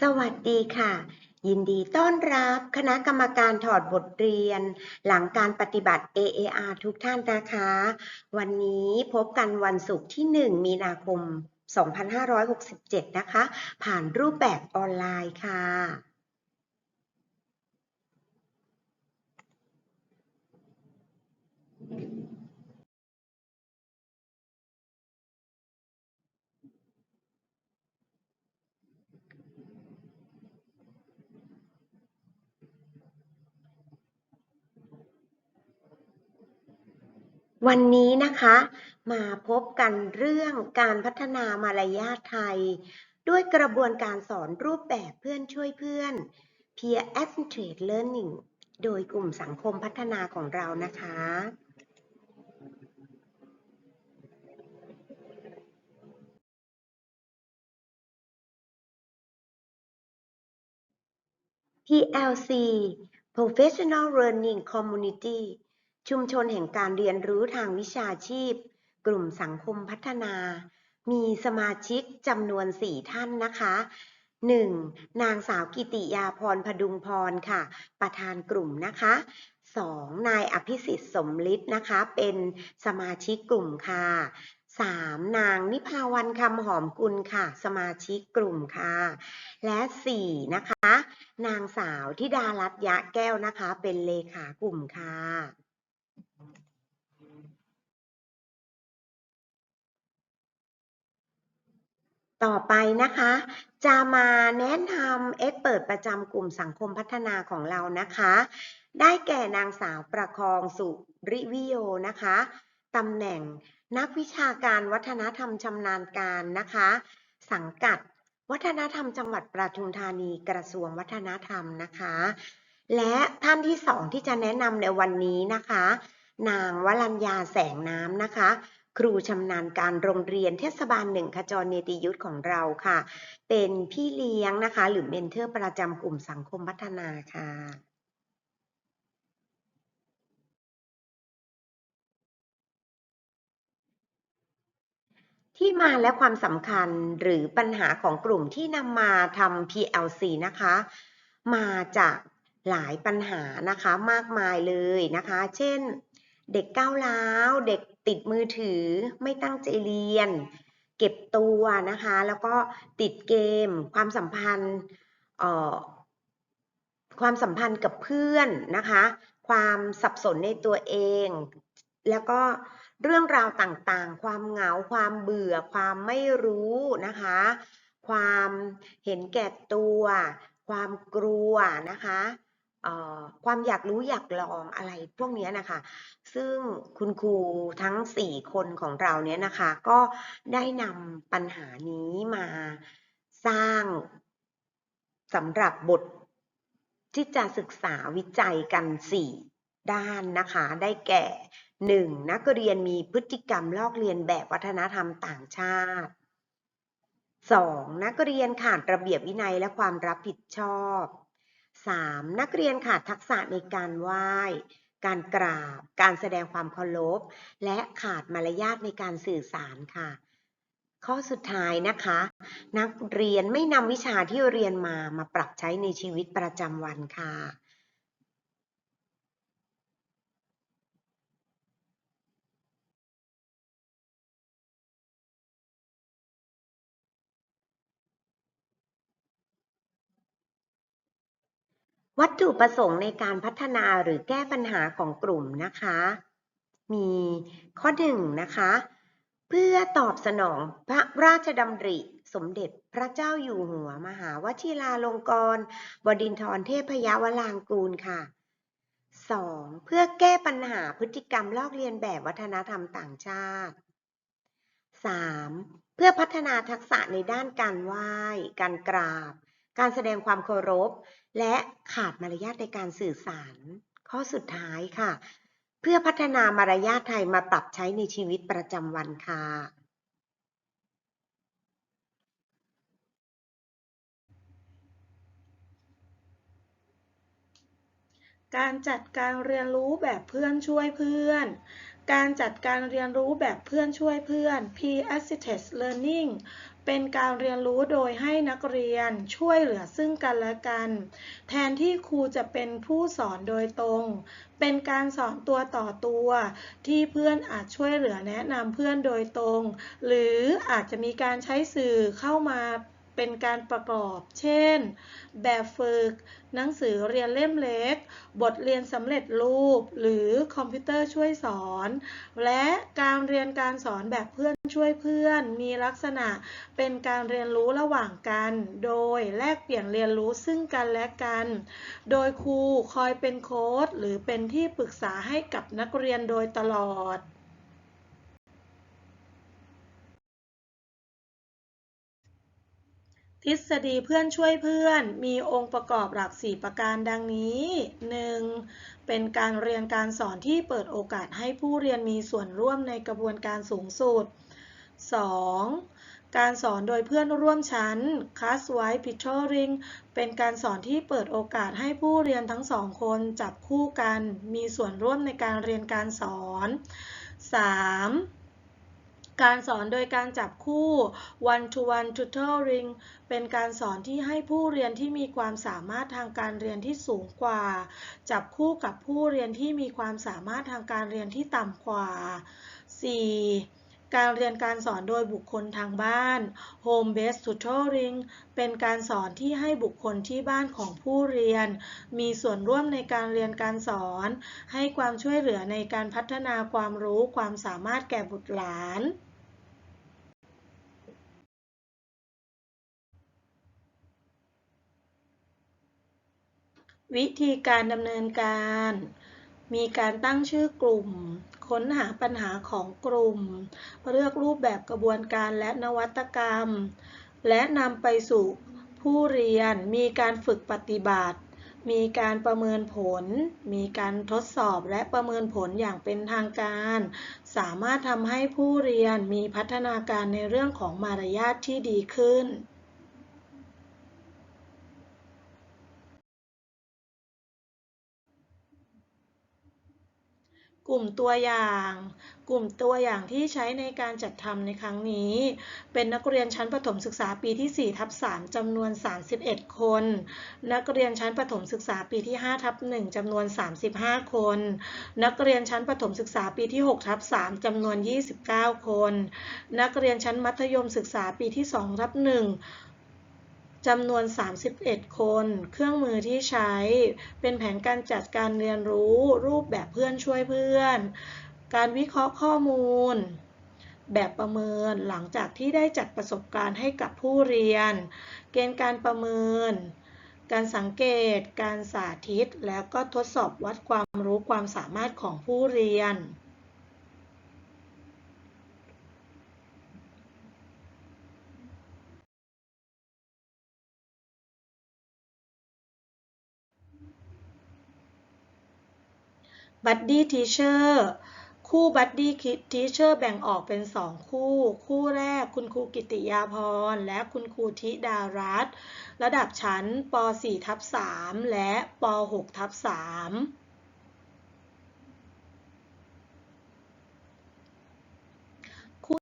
สวัสดีค่ะ ยินดีต้อนรับคณะกรรมการถอดบทเรียน หลังการปฏิบัติ AAR ทุกท่านนะคะ วันนี้พบกันวันศุกร์ที่ 1 มีนาคม 2567 นะคะ ผ่านรูปแบบออนไลน์ค่ะ วันนี้นะคะมาพบกันเรื่องการพัฒนามารยาทไทย ด้วยกระบวนการสอนรูปแบบเพื่อนช่วยเพื่อน Peer Centered Learning โดยกลุ่มสังคมพัฒนาของเรานะคะ PLC Professional Learning Community ชุมชนแห่งการเรียนรู้ทางวิชาชีพ กลุ่มสังคมพัฒนา มีสมาชิกจำนวน 4 ท่านนะคะ 1. นางสาวกิติยาพรพดุงพรค่ะ ประธานกลุ่มนะคะ 2. นายอภิสิทธิ์สมฤทธิ์นะคะ เป็นสมาชิกกลุ่มค่ะ 3. นางนิพาวันคำหอมกุลค่ะ สมาชิกกลุ่มค่ะ และ 4. นะคะ นางสาวธิดารัตน์ยะแก้วนะคะ เป็นเลขากลุ่มค่ะ ต่อไปนะคะ จะมาแนะนำเอ็กเปิดประจำกลุ่มสังคมพัฒนาของเรานะคะ ได้แก่นางสาวประคองสุริวิโยนะคะตำแหน่งนักวิชาการวัฒนธรรมชำนาญการนะคะ สังกัดวัฒนธรรมจังหวัดปทุมธานีกระทรวงวัฒนธรรมนะคะ และท่านที่สองที่จะแนะนำในวันนี้นะคะ นางวรัญญาแสงน้ำนะคะ ครูชำนาญการโรงเรียนเทศบาลหนึ่งขจรเนติยุทธของเราค่ะ เป็นพี่เลี้ยงนะคะ หรือเมนเทอร์ประจำกลุ่มสังคมพัฒนาค่ะที่มาและความสำคัญหรือปัญหาของกลุ่มที่นำมาทำ PLC นะคะ มาจากหลายปัญหานะคะมากมายเลยนะคะ เช่น เด็กก้าวร้าว เด็ก ติดมือถือไม่ตั้งใจเรียน เก็บตัวนะคะ แล้วก็ติดเกม ความสัมพันธ์ความสัมพันธ์กับเพื่อนนะคะ ความสับสนในตัวเอง แล้วก็เรื่องราวต่างๆ ความเหงา ความเบื่อ ความไม่รู้นะคะ ความเห็นแก่ตัว ความกลัวนะคะ ความอยากรู้อยากลองอะไรพวกนี้นะคะ ซึ่งคุณครูทั้ง 4 คนของเราเนี่ยนะคะ ก็ได้นำปัญหานี้มาสร้างสำหรับบทที่จะศึกษาวิจัยกัน 4 ด้านนะคะ ได้แก่ 1. นักเรียนมีพฤติกรรมลอกเลียนแบบวัฒนธรรมต่างชาติ 2. นักเรียนขาดระเบียบวินัยและความรับผิดชอบ 3. นักเรียนขาดทักษะในการไหว้ การกราบ การแสดงความเคารพ และขาดมารยาทในการสื่อสารค่ะ ข้อสุดท้ายนะคะ นักเรียนไม่นำวิชาที่เรียนมามาปรับใช้ในชีวิตประจำวันค่ะ วัตถุประสงค์ในการพัฒนาหรือแก้ปัญหาของกลุ่มนะคะ มีข้อหนึ่งนะคะ เพื่อตอบสนองพระราชดำริสมเด็จพระเจ้าอยู่หัวมหาวชิราลงกรณบดินทรเทพยวรางกูลค่ะ 2. เพื่อแก้ปัญหาพฤติกรรมลอกเลียนแบบวัฒนธรรมต่างชาติ 3. เพื่อพัฒนาทักษะในด้านการไหว้ การกราบ การแสดงความเคารพ และขาดมารยาทในการสื่อสาร ข้อสุดท้ายค่ะ เพื่อพัฒนามารยาทไทยมาปรับใช้ในชีวิตประจำวันค่ะการจัดการเรียนรู้แบบเพื่อนช่วยเพื่อน การจัดการเรียนรู้แบบเพื่อนช่วยเพื่อน Peer Assisted Learning เป็นการเรียนรู้โดยให้นักเรียนช่วยเหลือซึ่งกันและกัน แทนที่ครูจะเป็นผู้สอนโดยตรง เป็นการสอนตัวต่อตัว ที่เพื่อนอาจช่วยเหลือแนะนำเพื่อนโดยตรง หรืออาจจะมีการใช้สื่อเข้ามา เป็นการประกอบ เช่น แบบฝึก หนังสือเรียนเล่มเล็ก บทเรียนสำเร็จรูป หรือคอมพิวเตอร์ช่วยสอน และการเรียนการสอนแบบเพื่อนช่วยเพื่อน มีลักษณะเป็นการเรียนรู้ระหว่างกัน โดยแลกเปลี่ยนเรียนรู้ซึ่งกันและกัน โดยครูคอยเป็นโค้ชหรือเป็นที่ปรึกษาให้กับนักเรียนโดยตลอด ทฤษฎีเพื่อนช่วยเพื่อน มีองค์ประกอบหลัก 4 ประการดังนี้ 1. เป็นการเรียนการสอนที่เปิดโอกาสให้ผู้เรียนมีส่วนร่วมในกระบวนการสูงสุด 2. การสอนโดยเพื่อนร่วมชั้น Class-wide Tutoring เป็นการสอนที่เปิดโอกาสให้ผู้เรียนทั้งสองคนจับคู่กัน มีส่วนร่วมในการเรียนการสอน 3. การสอนโดยการจับคู่ one to one tutoring เป็นการสอนที่ให้ผู้เรียนที่มีความสามารถทางการเรียนที่สูงกว่า จับคู่กับผู้เรียนที่มีความสามารถทางการเรียนที่ต่ำกว่า 4. การเรียนการสอนโดยบุคคลทางบ้าน home based tutoring เป็นการสอนที่ให้บุคคลที่บ้านของผู้เรียน มีส่วนร่วมในการเรียนการสอน ให้ความช่วยเหลือในการพัฒนาความรู้ความสามารถแก่บุตรหลานวิธีการดำเนินการ มีการตั้งชื่อกลุ่ม ค้นหาปัญหาของกลุ่ม เลือกรูปแบบกระบวนการและนวัตกรรม และนำไปสู่ผู้เรียน มีการฝึกปฏิบัติ มีการประเมินผล มีการทดสอบและประเมินผลอย่างเป็นทางการ สามารถทำให้ผู้เรียนมีพัฒนาการในเรื่องของมารยาทที่ดีขึ้น กลุ่มตัวอย่าง กลุ่มตัวอย่างที่ใช้ในการจัดทำในครั้งนี้ เป็นนักเรียนชั้นประถมศึกษาปีที่4ทับ3จำนวน 31 คน นักเรียนชั้นประถมศึกษาปีที่5ทับ1จำนวน 35 คน นักเรียนชั้นประถมศึกษาปีที่6ทับ3จำนวน 29 คน นักเรียนชั้นมัธยมศึกษาปีที่2ทับ1 จำนวน 31 คน เครื่องมือที่ใช้ เป็นแผนการจัดการเรียนรู้ รูปแบบเพื่อนช่วยเพื่อน การวิเคราะห์ข้อมูล แบบประเมินหลังจากที่ได้จัดประสบการณ์ให้กับผู้เรียน เกณฑ์การประเมิน การสังเกต การสาธิต แล้วก็ทดสอบวัดความรู้ความสามารถของผู้เรียน บัดดี้ทีเชอร์คู่บัดดี้ทีเชอร์แบ่งออกเป็น 2 คู่ คู่แรกคุณครูกิติยาพร และคุณครูธิดารัตน์ระดับชั้นป .4 ทับ3และป .6 ทับ3คู่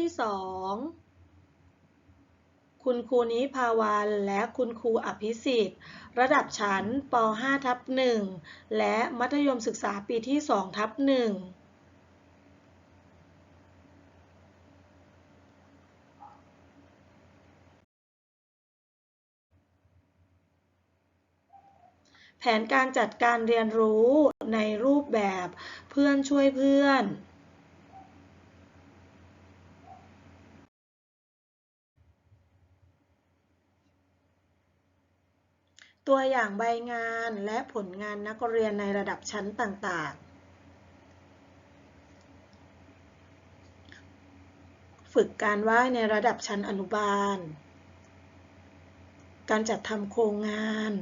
ที่2 คุณครูนิพาวันและคุณครูอภิสิทธิ์ ระดับชั้นป .5 ทับ1และมัธยมศึกษาปีที่2ทับ1แผนการจัดการเรียนรู้ในรูปแบบเพื่อนช่วยเพื่อน ตัวอย่างใบงานและผลงานนักเรียนในระดับชั้นต่างๆ ฝึกการว่ายในระดับชั้นอนุบาล การจัดทำโครงงาน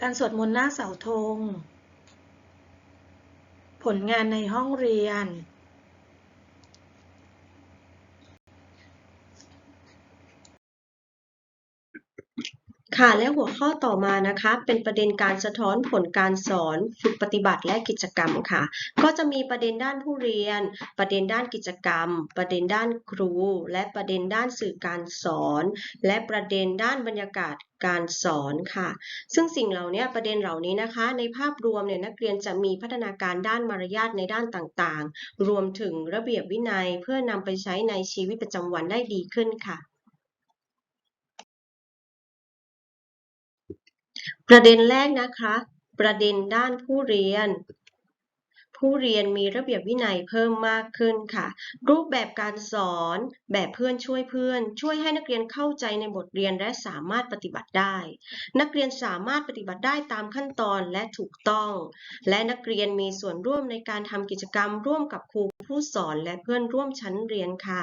การสวดมนต์หน้าเสาธง ผลงานในห้องเรียน ค่ะและหัวข้อต่อมานะคะเป็นประเด็นการสะท้อนผลการสอนฝึกปฏิบัติและกิจกรรมค่ะ ก็จะมีประเด็นด้านผู้เรียน ประเด็นด้านกิจกรรม ประเด็นด้านครู และประเด็นด้านสื่อการสอน และประเด็นด้านบรรยากาศการสอนค่ะ ซึ่งสิ่งเหล่านี้ประเด็นเหล่านี้นะคะ ในภาพรวมเนี่ยนักเรียนจะมีพัฒนาการด้านมารยาทในด้านต่างๆ รวมถึงระเบียบวินัยเพื่อนำไปใช้ในชีวิตประจำวันได้ดีขึ้นค่ะ ประเด็นแรกนะคะ ประเด็นด้านผู้เรียน ผู้เรียนมีระเบียบวินัยเพิ่มมากขึ้นค่ะ รูปแบบการสอนแบบเพื่อนช่วยเพื่อน ช่วยให้นักเรียนเข้าใจในบทเรียนและสามารถปฏิบัติได้ นักเรียนสามารถปฏิบัติได้ตามขั้นตอนและถูกต้อง และนักเรียนมีส่วนร่วมในการทำกิจกรรมร่วมกับครูผู้สอนและเพื่อนร่วมชั้นเรียนค่ะ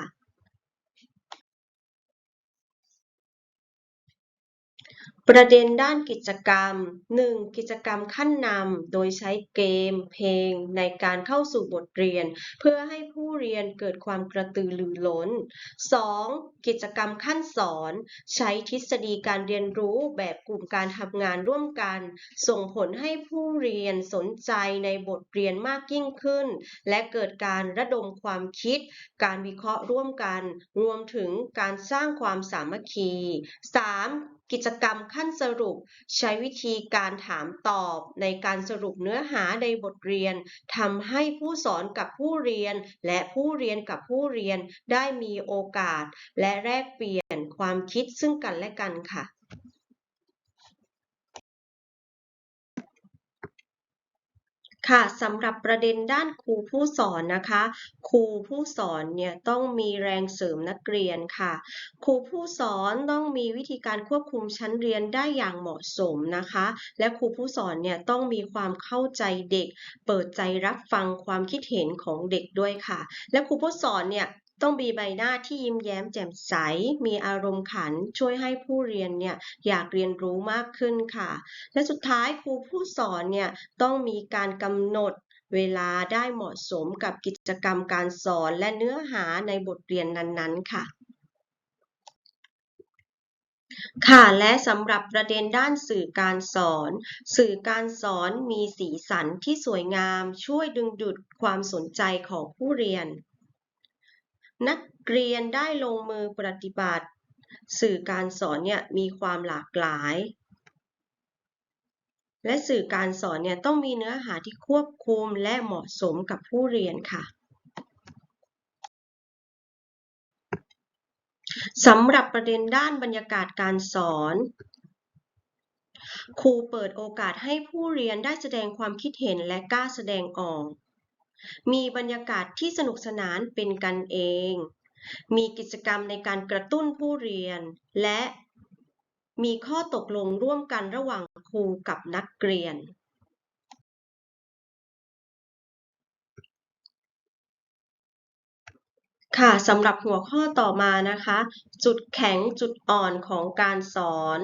ประเด็นด้านกิจกรรม 1. กิจกรรมขั้นนำ โดยใช้เกม เพลง ในการเข้าสู่บทเรียน เพื่อให้ผู้เรียนเกิดความกระตือรือร้น 2. กิจกรรมขั้นสอน ใช้ทฤษฎีการเรียนรู้แบบกลุ่มการทำงานร่วมกัน ส่งผลให้ผู้เรียนสนใจในบทเรียนมากยิ่งขึ้น และเกิดการระดมความคิด การวิเคราะห์ร่วมกัน รวมถึงการสร้างความสามัคคี 3. กิจกรรมขั้นสรุป ใช้วิธีการถามตอบในการสรุปเนื้อหาในบทเรียนทำให้ผู้สอนกับผู้เรียน และผู้เรียนกับผู้เรียนได้มีโอกาส และแลกเปลี่ยนความคิดซึ่งกันและกันค่ะ ค่ะสำหรับประเด็นด้านครูผู้สอนนะคะ ครูผู้สอนเนี่ยต้องมีแรงเสริมนักเรียนค่ะ ครูผู้สอนต้องมีวิธีการควบคุมชั้นเรียนได้อย่างเหมาะสมนะคะ และครูผู้สอนเนี่ยต้องมีความเข้าใจเด็ก เปิดใจรับฟังความคิดเห็นของเด็กด้วยค่ะ และครูผู้สอนเนี่ย ต้องมีใบหน้าที่ยิ้มแย้มแจ่มใส มีอารมณ์ขัน ช่วยให้ผู้เรียนเนี่ยอยากเรียนรู้มากขึ้นค่ะ และสุดท้ายครูผู้สอนเนี่ยต้องมีการกำหนดเวลาได้เหมาะสมกับกิจกรรมการสอนและเนื้อหาในบทเรียนนั้นๆ ค่ะ ค่ะ และสำหรับประเด็นด้านสื่อการสอน สื่อการสอนมีสีสันที่สวยงาม ช่วยดึงดูดความสนใจของผู้เรียน นักเรียนได้ลงมือปฏิบัติ สื่อการสอนเนี่ยมีความหลากหลาย และสื่อการสอนเนี่ยต้องมีเนื้อหาที่ควบคุมและเหมาะสมกับผู้เรียนค่ะสำหรับประเด็นด้านบรรยากาศการสอน ครูเปิดโอกาสให้ผู้เรียนได้แสดงความคิดเห็นและกล้าแสดงออก มีบรรยากาศที่สนุกสนานเป็นกันเอง มีกิจกรรมในการกระตุ้นผู้เรียน และมีข้อตกลงร่วมกันระหว่างครูกับนักเรียน ค่ะสำหรับหัวข้อต่อมานะคะ จุดแข็งจุดอ่อนของการสอน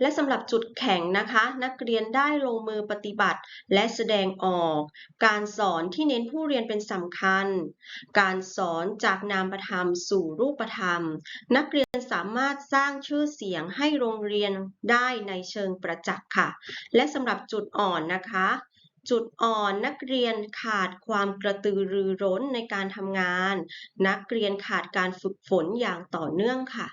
และสำหรับจุดแข็งนะคะ นักเรียนได้ลงมือปฏิบัติ และแสดงออก การสอนที่เน้นผู้เรียนเป็นสำคัญ การสอนจากนามธรรมสู่รูปธรรม นักเรียนสามารถสร้างชื่อเสียงให้โรงเรียนได้ในเชิงประจักษ์ค่ะ และสำหรับจุดอ่อนนะคะจุดอ่อนนักเรียนขาดความกระตือรือร้นในการทำงาน นักเรียนขาดการฝึกฝนอย่างต่อเนื่องค่ะ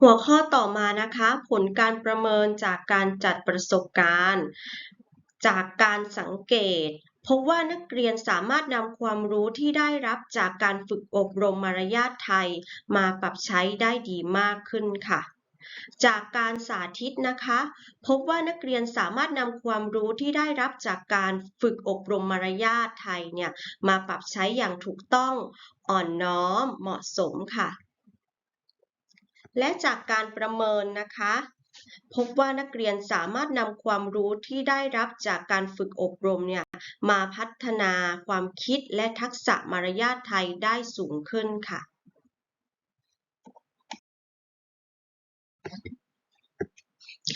หัวข้อต่อมานะคะ ผลการประเมินจากการจัดประสบการณ์ จากการสังเกต พบว่านักเรียนสามารถนำความรู้ที่ได้รับจากการฝึกอบรมมารยาทไทย มาปรับใช้ได้ดีมากขึ้นค่ะจากการสาธิตนะคะ พบว่านักเรียนสามารถนำความรู้ที่ได้รับจากการฝึกอบรมมารยาทไทยเนี่ยมาปรับใช้อย่างถูกต้องอ่อนน้อมเหมาะสมค่ะ และจากการประเมินนะคะ พบว่านักเรียนสามารถนำความรู้ที่ได้รับจากการฝึกอบรมเนี่ยมาพัฒนาความคิดและทักษะมารยาทไทยได้สูงขึ้นค่ะ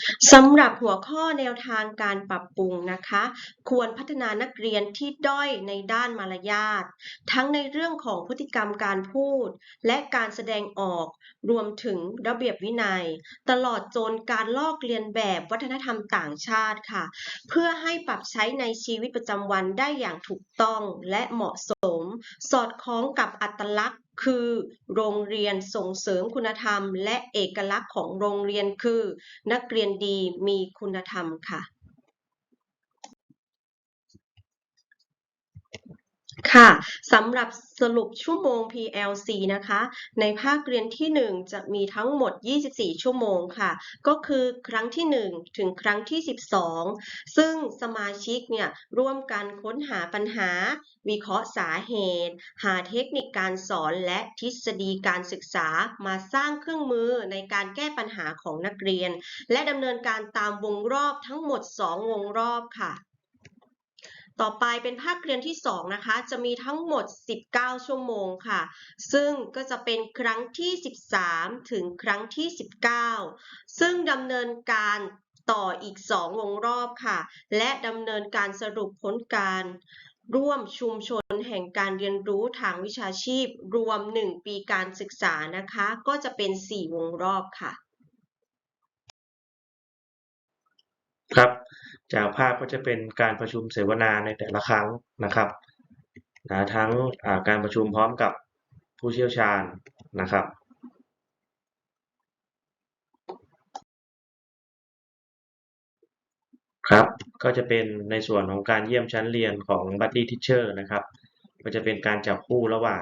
ค สำหรับหัวข้อแนวทางการปรับปรุงนะคะ ควรพัฒนานักเรียนที่ด้อยในด้านมารยาท ทั้งในเรื่องของพฤติกรรมการพูด และการแสดงออก รวมถึงระเบียบวินัย ตลอดจนการลอกเลียนแบบวัฒนธรรมต่างชาติค่ะ เพื่อให้ปรับใช้ในชีวิตประจำวันได้อย่างถูกต้องและเหมาะสม สอดคล้องกับอัตลักษณ์ คือ โรงเรียนส่งเสริมคุณธรรม และเอกลักษณ์ของโรงเรียนคือ นักเรียนดีมีคุณธรรมค่ะ ค่ะสำหรับสรุปชั่วโมง PLC นะคะ ในภาคเรียนที่ 1 จะมีทั้งหมด 24 ชั่วโมงค่ะ ก็คือครั้งที่ 1 ถึงครั้งที่ 12 ซึ่งสมาชิกเนี่ยร่วมกันค้นหาปัญหา วิเคราะห์สาเหตุ หาเทคนิคการสอนและทฤษฎีการศึกษามาสร้างเครื่องมือในการแก้ปัญหาของนักเรียน และดำเนินการตามวงรอบทั้งหมด 2 วงรอบค่ะ ต่อไปเป็นภาคเรียนที่ 2 นะคะ จะมีทั้งหมด 19 ชั่วโมงค่ะ ซึ่งก็จะเป็นครั้งที่ 13 ถึงครั้งที่ 19 ซึ่งดำเนินการต่ออีก 2 วงรอบค่ะ และดำเนินการสรุปผลการร่วมชุมชนแห่งการเรียนรู้ทางวิชาชีพ รวม 1 ปีการศึกษานะคะ ก็จะเป็น 4 วงรอบค่ะ ครับ จากภาพก็จะเป็นการประชุมเสวนาในแต่ละครั้งนะครับนะทั้งาการประชุมพร้อมกับผู้เชี่ยวชาญนะครับครับ ก็จะเป็นในส่วนของการเยี่ยมชั้นเรียนของ Buddy Teacher นะครับ ก็จะเป็นการจับคู่ระหว่าง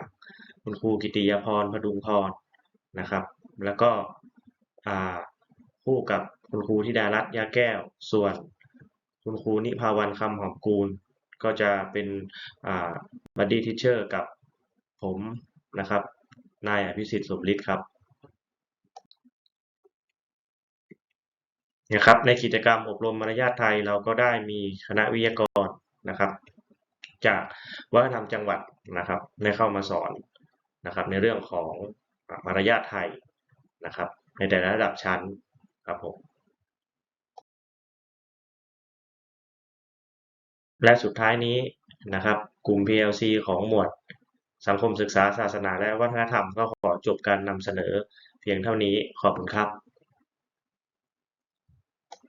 คุณครูกิติยาพรพดุงพรนะครับ แล้วก็คู่กับ คุณครูธิดารัตน์ยาแก้ว ส่วนคุณครูนิพาวันคำหอมกูล ก็จะเป็นอ่า Buddy Teacher กับผมนะครับ นายอภิสิทธิ์สมฤทธิ์ครับนะครับ ในกิจกรรมอบรมมารยาทไทยเราก็ได้มีคณะวิทยากรนะครับ จากวัฒนธรรมจังหวัดนะครับได้เข้ามาสอนนะครับ ในเรื่องของมารยาทไทยนะครับ ในแต่ละระดับชั้นครับผม และสุดท้ายนี้นะครับ กลุ่ม PLC ของหมวด สังคมศึกษาศาสนาและวัฒนธรรมก็ขอจบการนำเสนอเพียงเท่านี้ขอบคุณครับ